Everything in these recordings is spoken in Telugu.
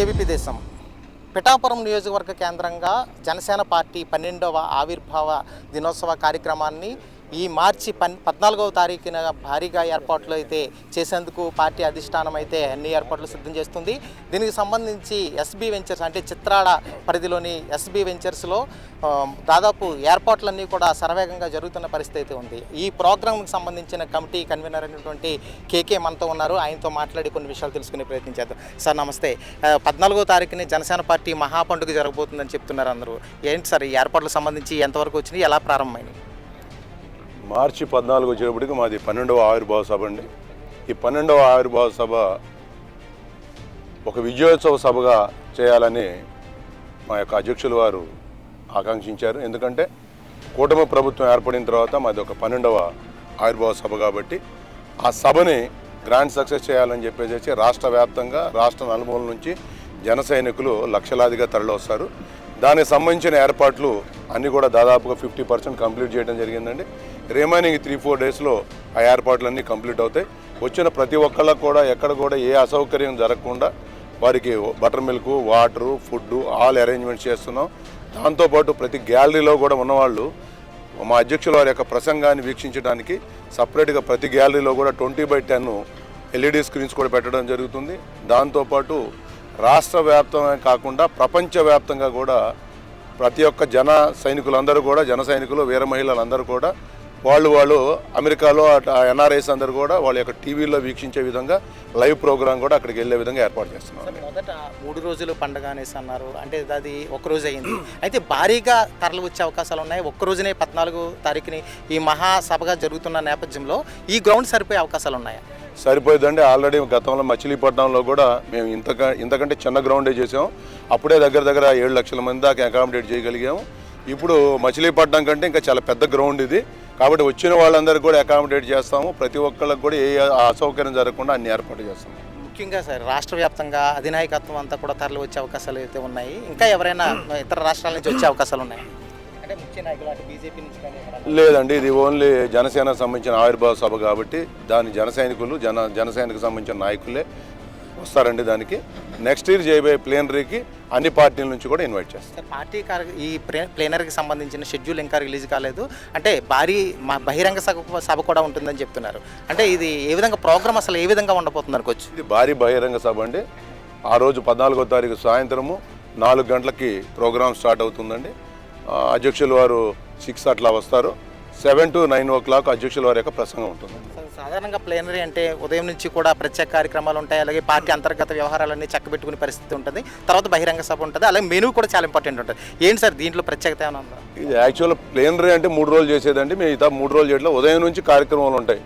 ఏబీపీ దేశం. పిఠాపురం నియోజకవర్గ కేంద్రంగా జనసేన పార్టీ పన్నెండవ ఆవిర్భావ దినోత్సవ కార్యక్రమాన్ని ఈ మార్చి పన్ పద్నాలుగవ తారీఖున భారీగా ఏర్పాట్లు అయితే చేసేందుకు పార్టీ అధిష్టానం అయితే అన్ని ఏర్పాట్లు సిద్ధం చేస్తుంది. దీనికి సంబంధించి ఎస్బీ వెంచర్స్ అంటే చిత్రాడ పరిధిలోని ఎస్బీ వెంచర్స్లో దాదాపు ఏర్పాట్లన్నీ కూడా శరవేగంగా జరుగుతున్న పరిస్థితి అయితే ఉంది. ఈ ప్రోగ్రాంకి సంబంధించిన కమిటీ కన్వీనర్ అయినటువంటి కేకే మనతో ఉన్నారు. ఆయనతో మాట్లాడి కొన్ని విషయాలు తెలుసుకునే ప్రయత్నం చేద్దాం. సార్ నమస్తే. పద్నాలుగో తారీఖుని జనసేన పార్టీ మహాపండుగ జరగబోతుందని చెప్తున్నారు అందరూ. ఏంటి సార్ ఈ ఏర్పాట్లకు సంబంధించి ఎంతవరకు వచ్చినాయి? ఎలా ప్రారంభమైనాయి? మార్చి పద్నాలుగు వచ్చేటప్పటికి మాది పన్నెండవ ఆవిర్భావ సభ అండి. ఈ పన్నెండవ ఆవిర్భావ సభ ఒక విజయోత్సవ సభగా చేయాలని మా యొక్క అధ్యక్షులు వారు ఆకాంక్షించారు. ఎందుకంటే కూటమి ప్రభుత్వం ఏర్పడిన తర్వాత మాది ఒక పన్నెండవ ఆవిర్భావ సభ కాబట్టి ఆ సభని గ్రాండ్ సక్సెస్ చేయాలని చెప్పేసి రాష్ట్ర వ్యాప్తంగా రాష్ట్ర నలుమూల నుంచి జన సైనికులు లక్షలాదిగా తరలివస్తారు. దానికి సంబంధించిన ఏర్పాట్లు అన్నీ కూడా దాదాపుగా ఫిఫ్టీ పర్సెంట్ కంప్లీట్ చేయడం జరిగిందండి. రిమైనింగ్ త్రీ ఫోర్ డేస్లో ఆ ఏర్పాట్లన్నీ కంప్లీట్ అవుతాయి. వచ్చిన ప్రతి ఒక్కళ్ళకు కూడా ఎక్కడ కూడా ఏ అసౌకర్యం జరగకుండా వారికి butter milk water food all arrangements చేస్తున్నాం. దాంతోపాటు ప్రతి గ్యాలరీలో కూడా ఉన్నవాళ్ళు మా అధ్యక్షుల వారి యొక్క ప్రసంగాన్ని వీక్షించడానికి సపరేట్గా ప్రతి గ్యాలరీలో కూడా twenty by ten LED screens కూడా పెట్టడం జరుగుతుంది. దాంతోపాటు రాష్ట్ర వ్యాప్తమే కాకుండా ప్రపంచవ్యాప్తంగా కూడా ప్రతి ఒక్క జన సైనికులందరూ కూడా జన సైనికులు వీర మహిళలందరూ కూడా వాళ్ళు వాళ్ళు అమెరికాలో ఎన్ఆర్ఐస్ అందరూ కూడా వాళ్ళ యొక్క టీవీలో వీక్షించే విధంగా లైవ్ ప్రోగ్రామ్ కూడా అక్కడికి వెళ్ళే విధంగా ఏర్పాటు చేస్తున్నారు. మొదట మూడు రోజులు పండగ అనేసి అన్నారు. అంటే అది ఒక్క రోజు అయింది అయితే భారీగా తరలి వచ్చే అవకాశాలు ఉన్నాయి. ఒక్క రోజునే పద్నాలుగు తారీఖుని ఈ మహాసభగా జరుగుతున్న నేపథ్యంలో ఈ గ్రౌండ్ సరిపోయే అవకాశాలు ఉన్నాయా? సరిపోయిందండి. ఆల్రెడీ గతంలో మచిలీపట్నంలో కూడా మేము ఇంతక ఇంతకంటే చిన్న గ్రౌండే చేసాం. అప్పుడే దగ్గర దగ్గర ఏడు లక్షల మంది దాకా అకామిడేట్ చేయగలిగాము ఇప్పుడు మచిలీపట్నం కంటే ఇంకా చాలా పెద్ద గ్రౌండ్ ఇది. కాబట్టి వచ్చిన వాళ్ళందరికీ కూడా అకామిడేట్ చేస్తాము. ప్రతి ఒక్కళ్ళకి కూడా ఏ అసౌకర్యం జరగకుండా అన్ని ఏర్పాటు చేస్తాము ముఖ్యంగా సార్ రాష్ట్ర వ్యాప్తంగా అధినాయకత్వం అంతా కూడా తరలి వచ్చే అవకాశాలు అయితే ఉన్నాయి. ఇంకా ఎవరైనా ఇతర రాష్ట్రాల నుంచి వచ్చే అవకాశాలు ఉన్నాయి? లేదండి ఇది ఓన్లీ జనసేన సంబంధించిన ఆవిర్భావ సభ కాబట్టి దాని జన సైనికులు జన జనసేనకు సంబంధించిన నాయకులే వస్తారండి దానికి. నెక్స్ట్ ఇయర్ చేయబోయే ప్లేనరీకి అన్ని పార్టీల నుంచి కూడా ఇన్వైట్ చేస్తాం సార్ పార్టీ ఈ ప్లేనర్కి సంబంధించిన షెడ్యూల్ ఇంకా రిలీజ్ కాలేదు. అంటే భారీ బహిరంగ సభ సభ కూడా ఉంటుందని చెప్తున్నారు. అంటే ఇది ఏ విధంగా ప్రోగ్రామ్ అసలు ఏ విధంగా ఉండబోతుంది అనుకోవచ్చు? ఇది భారీ బహిరంగ సభ అండి. ఆ రోజు పద్నాలుగో తారీఖు సాయంత్రము నాలుగు గంటలకి ప్రోగ్రామ్ స్టార్ట్ అవుతుందండి. అధ్యక్షుల వారు సిక్స్ అట్లా వస్తారు. Seven to nine o'clock అధ్యక్షుల వారి యొక్క ప్రసంగం ఉంటుంది. సార్, సాధారణంగా ప్లేనరీ అంటే ఉదయం నుంచి కూడా ప్రత్యేక కార్యక్రమాలు ఉంటాయి. అలాగే పార్టీ అంతర్గత వ్యవహారాలన్నీ చక్కబెట్టుకునే పరిస్థితి ఉంటుంది. తర్వాత బహిరంగ సభ ఉంటుంది. అలాగే మెనూ కూడా చాలా ఇంపార్టెంట్ ఉంటుంది. ఏంటి సార్ దీంట్లో ప్రత్యేకత ఏమైనా ఉందా? ఇది యాక్చువల్ ప్లేనరీ అంటే మూడు రోజులు చేసేదండి. మిగతా మూడు రోజులు చేయట్లో ఉదయం నుంచి కార్యక్రమాలు ఉంటాయి.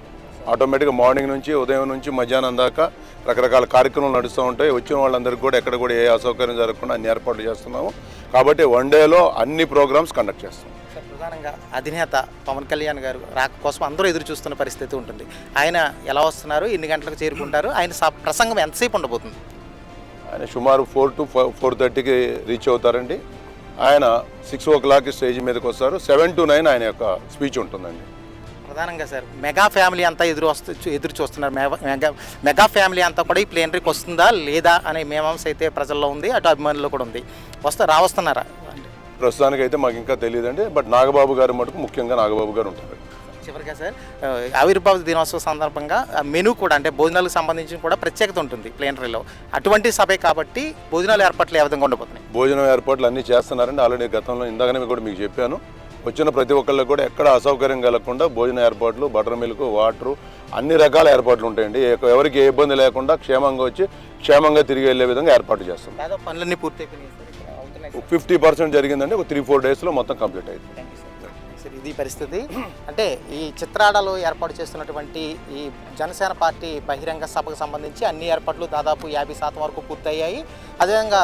ఆటోమేటిక్గా మార్నింగ్ నుంచి ఉదయం నుంచి మధ్యాహ్నం దాకా రకరకాల కార్యక్రమాలు నడుస్తూ ఉంటాయి. వచ్చిన వాళ్ళందరికీ కూడా ఎక్కడ కూడా ఏ అసౌకర్యం జరగకుండా అన్ని ఏర్పాట్లు చేస్తున్నాము. కాబట్టి వన్ డేలో అన్ని ప్రోగ్రామ్స్ కండక్ట్ చేస్తాం. ప్రధానంగా అధినేత పవన్ కళ్యాణ్ గారు రాక కోసం అందరూ ఎదురు చూస్తున్న పరిస్థితి ఉంటుంది. ఆయన ఎలా వస్తున్నారు ఎన్ని గంటలకు చేరుకుంటారు ఆయన ప్రసంగం ఎంతసేపు ఉండబోతుంది? ఆయన సుమారు ఫోర్ టు ఫోర్ థర్టీకి రీచ్ అవుతారండి. ఆయన సిక్స్ ఓ క్లాక్ స్టేజ్ మీదకి వస్తారు. సెవెన్ టు నైన్ ఆయన యొక్క స్పీచ్ ఉంటుందండి. ప్రధానంగా సార్ మెగా ఫ్యామిలీ అంతా ఎదురు వస్తు ఎదురు చూస్తున్నారు. మెగా- మెగా ఫ్యామిలీ అంతా కూడా ఈ ప్లేనరీకి వస్తుందా లేదా అనే మేమాంస అయితే ప్రజల్లో ఉంది అటు అభిమానుల్లో కూడా ఉంది. వస్తా రావస్తున్నారా? ప్రస్తుతానికి అయితే మాకు ఇంకా తెలియదండి బట్ నాగబాబు గారు మటుకు ముఖ్యంగా నాగబాబు గారు ఉంటారు. చివరిగా సార్ ఆవిర్భావ దినోత్సవ సందర్భంగా మెనూ కూడా అంటే భోజనాలకు సంబంధించి కూడా ప్రత్యేకత ఉంటుంది ప్లేనరీలో అటువంటి సభే కాబట్టి భోజనాలు ఏర్పాట్లు ఏ విధంగా ఉండబోతున్నాయి? భోజనం ఏర్పాట్లు అన్నీ చేస్తున్నారండి. ఆల్రెడీ గతంలో ఇందాకనే కూడా మీకు చెప్పాను. వచ్చిన ప్రతి ఒక్కళ్ళకి కూడా ఎక్కడ అసౌకర్యం కలగకుండా భోజన ఏర్పాట్లు బటర్ మిల్క్ వాటరు అన్ని రకాల ఏర్పాట్లు ఉంటాయండి. ఎవరికి ఏ ఇబ్బంది లేకుండా క్షేమంగా వచ్చి క్షేమంగా తిరిగి వెళ్ళే విధంగా ఏర్పాటు చేస్తాం. పనులన్నీ సార్. ఫిఫ్టీ పర్సెంట్ జరిగిందండి. ఒక త్రీ ఫోర్ డేస్లో మొత్తం కంప్లీట్ అయింది. ఇది పరిస్థితి. అంటే ఈ చిత్రాడలో ఏర్పాటు చేస్తున్నటువంటి ఈ జనసేన పార్టీ బహిరంగ సభకు సంబంధించి అన్ని ఏర్పాట్లు దాదాపు యాభై శాతం వరకు పూర్తయ్యాయి. అదేవిధంగా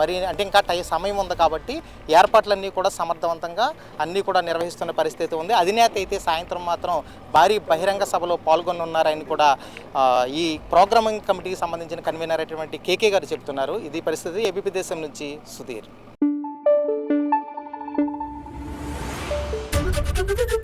మరి అంటే ఇంకా టై సమయం ఉంది కాబట్టి ఏర్పాట్లన్నీ కూడా సమర్థవంతంగా అన్నీ కూడా నిర్వహిస్తున్న పరిస్థితి ఉంది. అధినేత అయితే సాయంత్రం మాత్రం భారీ బహిరంగ సభలో పాల్గొనున్నారని కూడా ఈ ప్రోగ్రామింగ్ కమిటీకి సంబంధించిన కన్వీనర్ అయినటువంటి కేకే గారు చెప్తున్నారు. ఇది పరిస్థితి. ఏబీపీ దేశం నుంచి సుధీర్. Thank you.